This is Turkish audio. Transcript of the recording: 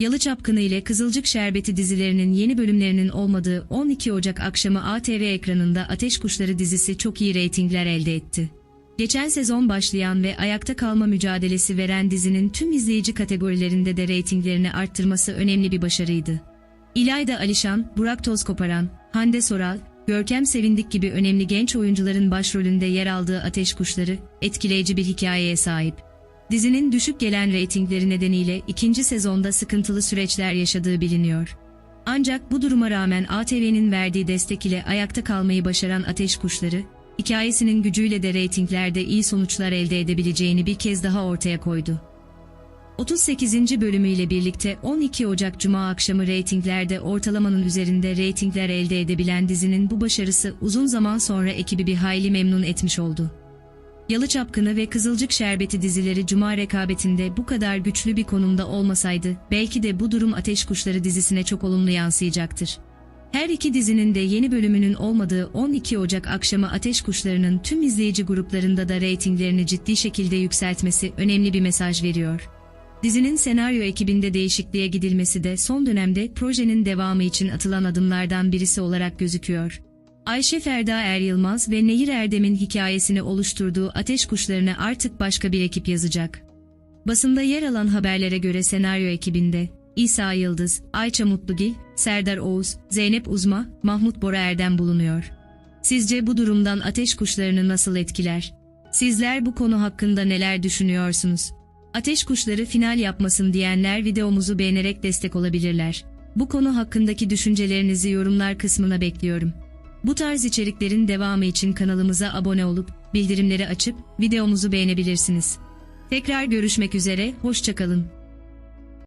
Yalı Çapkını ile Kızılcık Şerbeti dizilerinin yeni bölümlerinin olmadığı 12 Ocak akşamı ATV ekranında Ateş Kuşları dizisi çok iyi reytingler elde etti. Geçen sezon başlayan ve ayakta kalma mücadelesi veren dizinin tüm izleyici kategorilerinde de reytinglerini arttırması önemli bir başarıydı. İlayda Alişan, Burak Tozkoparan, Hande Soral, Görkem Sevindik gibi önemli genç oyuncuların başrolünde yer aldığı Ateş Kuşları, etkileyici bir hikayeye sahip. Dizinin düşük gelen reytingleri nedeniyle ikinci sezonda sıkıntılı süreçler yaşadığı biliniyor. Ancak bu duruma rağmen ATV'nin verdiği destek ile ayakta kalmayı başaran Ateş Kuşları, hikayesinin gücüyle de reytinglerde iyi sonuçlar elde edebileceğini bir kez daha ortaya koydu. 38. bölümüyle birlikte 12 Ocak Cuma akşamı reytinglerde ortalamanın üzerinde reytingler elde edebilen dizinin bu başarısı uzun zaman sonra ekibi bir hayli memnun etmiş oldu. Yalı Çapkını ve Kızılcık Şerbeti dizileri Cuma rekabetinde bu kadar güçlü bir konumda olmasaydı, belki de bu durum Ateş Kuşları dizisine çok olumlu yansıyacaktır. Her iki dizinin de yeni bölümünün olmadığı 12 Ocak akşamı Ateş Kuşları'nın tüm izleyici gruplarında da reytinglerini ciddi şekilde yükseltmesi önemli bir mesaj veriyor. Dizinin senaryo ekibinde değişikliğe gidilmesi de son dönemde projenin devamı için atılan adımlardan birisi olarak gözüküyor. Ayşe Ferda Er Yılmaz ve Nehir Erdem'in hikayesini oluşturduğu Ateş Kuşları'nı artık başka bir ekip yazacak. Basında yer alan haberlere göre senaryo ekibinde İsa Yıldız, Ayça Mutlugil, Serdar Oğuz, Zeynep Uzma, Mahmut Bora Erdem bulunuyor. Sizce bu durumdan Ateş Kuşları'nı nasıl etkiler? Sizler bu konu hakkında neler düşünüyorsunuz? Ateş Kuşları final yapmasın diyenler videomuzu beğenerek destek olabilirler. Bu konu hakkındaki düşüncelerinizi yorumlar kısmına bekliyorum. Bu tarz içeriklerin devamı için kanalımıza abone olup bildirimleri açıp videomuzu beğenebilirsiniz. Tekrar görüşmek üzere, hoşçakalın.